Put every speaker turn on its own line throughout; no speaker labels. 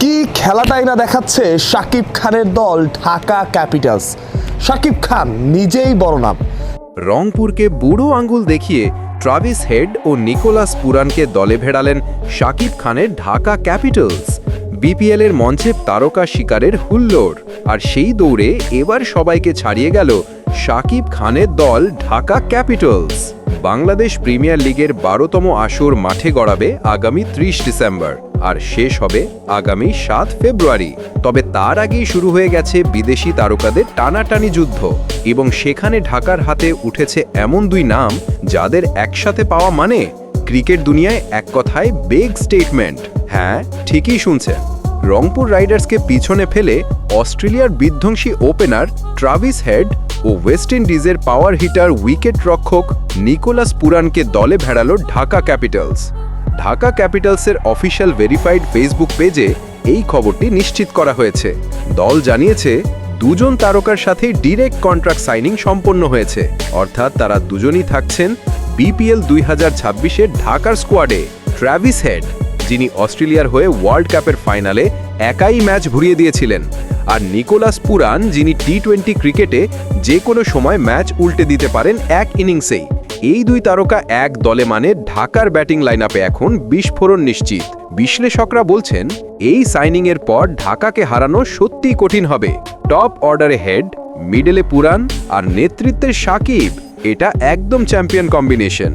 কি খেলাটাই না দেখাচ্ছে শাকিব খানের দল ঢাকা ক্যাপিটালস। শাকিব খান নিজেই বড় নাম।
রংপুরকে বুড়ো আঙ্গুল দেখিয়ে ট্রাভিস হেড ও নিকোলাস পুরানকে দলে ভেড়ালেন শাকিব খানের ঢাকা ক্যাপিটালস। বিপিএল এর মঞ্চে তারকা শিকারের হুল্লোড়। আর সেই দৌড়ে এবার সবাইকে ছাড়িয়ে গেল শাকিব খানের দল ঢাকা ক্যাপিটালস। বাংলাদেশ প্রিমিয়ার লিগের বারোতম আসর মাঠে গড়াবে আগামী ত্রিশ ডিসেম্বর। আর শেষ হবে আগামী সাত ফেব্রুয়ারি। তবে তার আগেই শুরু হয়ে গেছে বিদেশি তারকাদের টানাটানি যুদ্ধ এবং সেখানে ঢাকার হাতে উঠেছে এমন দুই নাম যাদের একসাথে পাওয়া মানে ক্রিকেট দুনিয়ায় এক কথায় বেগ স্টেটমেন্ট হ্যাঁ ঠিকই শুনছেন। রংপুর রাইডার্সকে পিছনে ফেলে অস্ট্রেলিয়ার বিধ্বংসী ওপেনার ট্রাভিস হেড ও ওয়েস্ট ইন্ডিজের পাওয়ার হিটার উইকেট রক্ষক নিকোলাস পুরানকে দলে ভেড়ালো ঢাকা ক্যাপিটালস। ঢাকা ক্যাপিটালসের অফিসিয়াল ভেরিফাইড ফেসবুক পেজে এই খবরটি নিশ্চিত করা হয়েছে। দল জানিয়েছে, দুজন তারকার সাথে ডিরেক্ট কন্ট্রাক্ট সাইনিং সম্পন্ন হয়েছে। অর্থাৎ তারা দুজনই থাকছেন বিপিএল দুই হাজার ছাব্বিশের ঢাকার স্কোয়াডে। ট্র্যাভিস হেড, যিনি অস্ট্রেলিয়ার হয়ে ওয়ার্ল্ড কাপের ফাইনালে একাই ম্যাচ ভুরিয়ে দিয়েছিলেন। আর নিকোলাস পুরান, যিনি টি টোয়েন্টি ক্রিকেটে যে কোনো সময় ম্যাচ উল্টে দিতে পারেন এক ইনিংসেই। এই দুই তারকা এক দলে মানে ঢাকার ব্যাটিং লাইনআপে এখন বিস্ফোরণ নিশ্চিত। বিশ্লেষকরা বলছেন, এই সাইনিংয়ের পর ঢাকাকে হারানো সত্যিই কঠিন হবে। টপ অর্ডারে হেড মিডলে পুরান আর নেতৃত্বের সাকিব, এটা একদম চ্যাম্পিয়ন কম্বিনেশন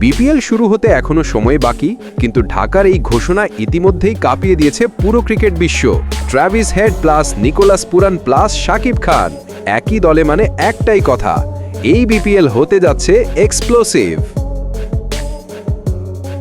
বিপিএল শুরু হতে এখনও সময় বাকি, কিন্তু ঢাকার এই ঘোষণা ইতিমধ্যেই কাঁপিয়ে দিয়েছে পুরো ক্রিকেট বিশ্ব। Travis Head plus Nicholas Pooran plus Shakib Khan একই দলে মানে একটাই কথা। এই বিপিএল হতে যাচ্ছে এক্সপ্লোসিভ